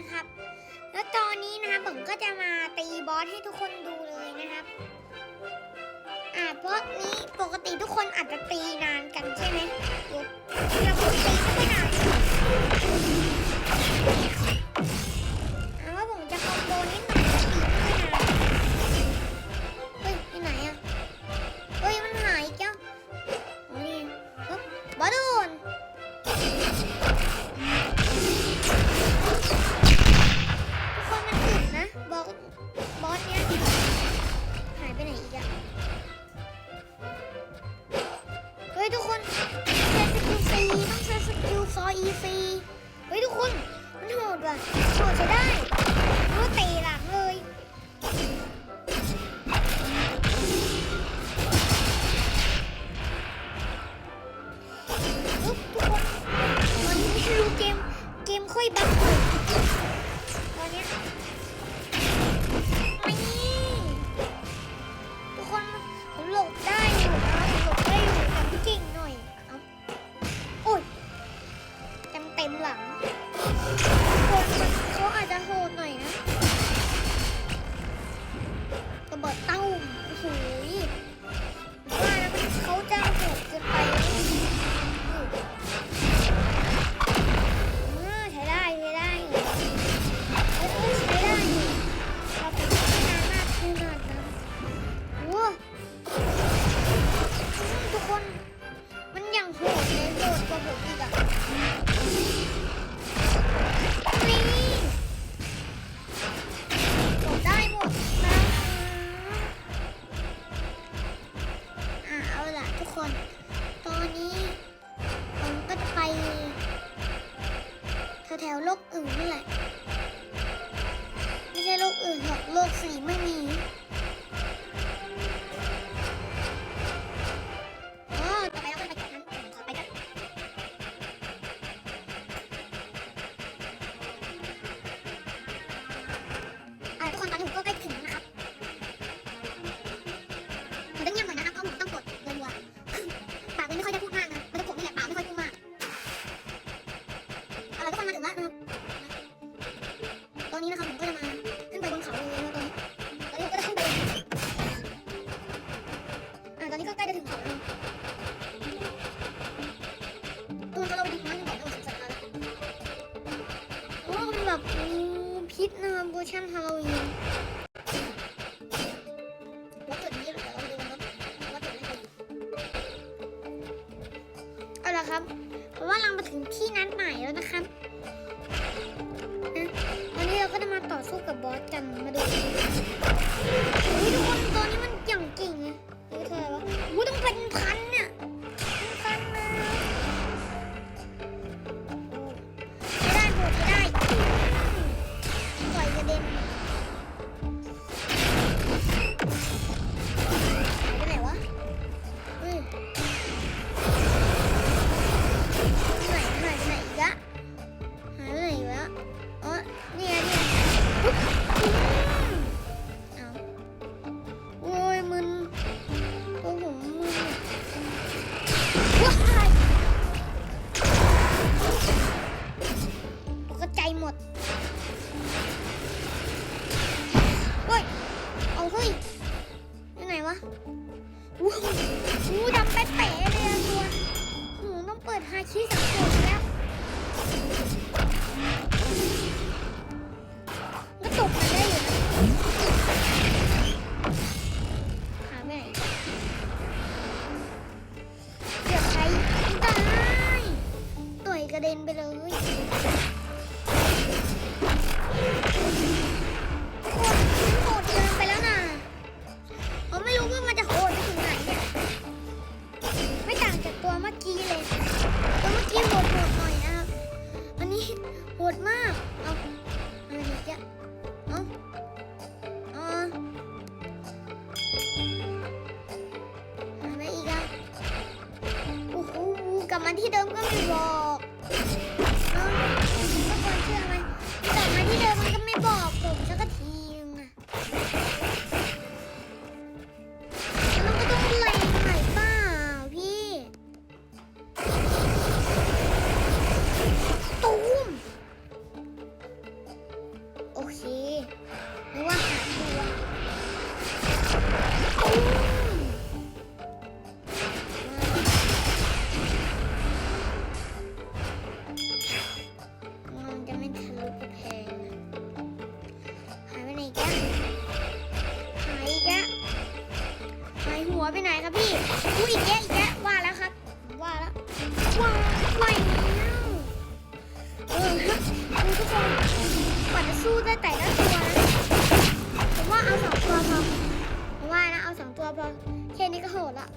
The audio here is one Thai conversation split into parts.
ะครับ แล้วตอนนี้นะครับผมก็จะมาตีบอสให้ทุกคนดูเลยนะครับ อ่าเพราะนี้ปกติทุกคนอาจจะตีนานกันใช่ไหมเเราตีไม่ค่อยนาน นกอื่นนี่แหละ มฮาโลวีนวัตถุนี้เราต้องดูนะครับวัตถุนี้เอาละครับ เพราะว่าเรามาถึงที่นัดหมายแล้วนะครับวันนี้เราก็จะมาต่อสู้กับบอสกัน มาดูทุกคนตัวนี้มัน ดเฮ้ย เอาเฮ้ยไหนวะอู้หูดำเป๊ะเลยอะตัวหูต้องเปิดฮาคิสังคกแล้ว โอเคหรือว่าหาตัวมันจะไม่ทะลุกระแพงนะหายไปไหนกันหายอีกแล้วหายหัวไปไหนครับพี่อุ้ยอีกแยะอีกแยะว่าแล้วครับ ว่าแล้วว่าไปแล้วเออดูทุกคน กว่าจะสู้ได้แต่ละตัวนะผมว่าเอาสองตัวพอผมว่านะเอาสองตัวพอแค่นี้ก็โหดละ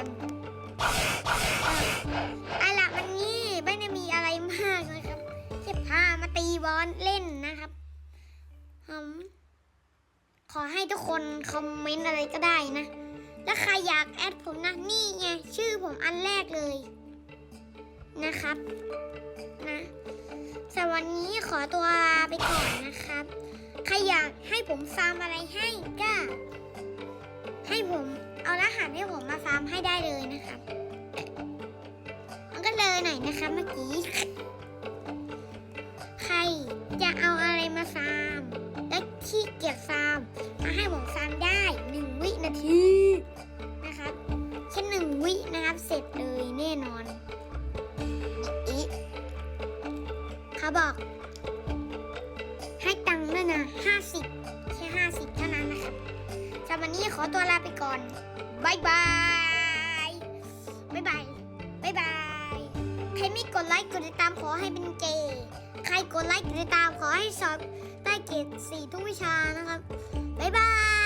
ย่างเกรียนอะล่ะวันนี้ไม่ได้มีอะไรมากนะครับแค่พามาตีบอลเล่นนะครับผมขอให้ทุกคนคอมเมนต์อะไรก็ได้นะ แล้วใครอยากแอดผมนะนี่ไงชื่อผมอันแรกเลยนะครับนะสำหรับวันนี้ขอตัวลาไปก่อนนะครับ ใครอยากให้ผมฟาร์มอะไรให้ก็ให้ผม เอารหัสให้ผมมาฟาร์มให้ได้เลยนะครับมันก็เลยหน่อยนะครับเมื่อกี้ ใครจะเอาอะไรมาฟาร์ม และขี้เกียจฟาร์ม มาให้ผมฟาร์มได้หนึ่งวินาทีนะครับแค่หนึ่งวินะครับเสร็จเลยแน่นอนอีเขาบอกให้ตังค์ด้วยนะห้าสิบแค่ห้าสิบเท่านั้นนะครับสำหรับวันนี้ขอตัวลาไปก่อน บายบายบายบายบายบาย ใครไม่กดไลค์กดติดตามขอให้เป็นเกย์ ใครกดไลค์กดติดตามขอให้สอบได้เกรดสี่ทุกวิชานะครับบายบาย